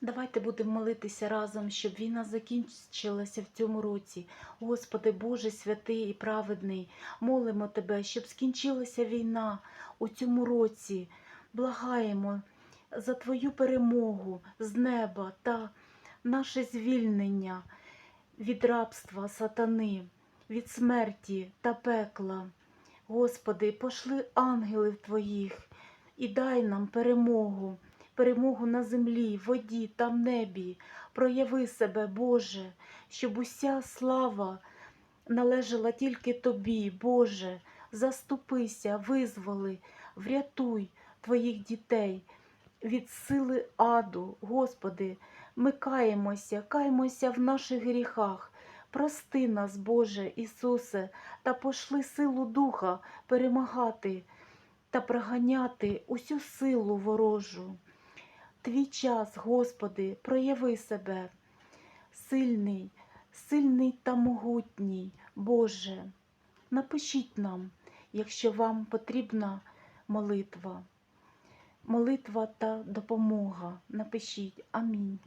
Давайте будемо молитися разом, щоб війна закінчилася в цьому році. Господи, Боже святий і праведний, молимо Тебе, щоб скінчилася війна у цьому році. Благаємо за Твою перемогу з неба та наше звільнення від рабства сатани, від смерті та пекла. Господи, пошли ангелів Твоїх і дай нам перемогу перемогу на землі, воді та в небі. Прояви себе, Боже, щоб уся слава належала тільки Тобі, Боже. Заступися, визволи, врятуй Твоїх дітей від сили аду, Господи. Ми каємося, каємося в наших гріхах. Прости нас, Боже Ісусе, та пошли силу Духа перемагати та проганяти усю силу ворожу. Твій час, Господи, прояви себе, сильний, сильний та могутній, Боже. Напишіть нам, якщо вам потрібна молитва, молитва та допомога. Напишіть Амінь.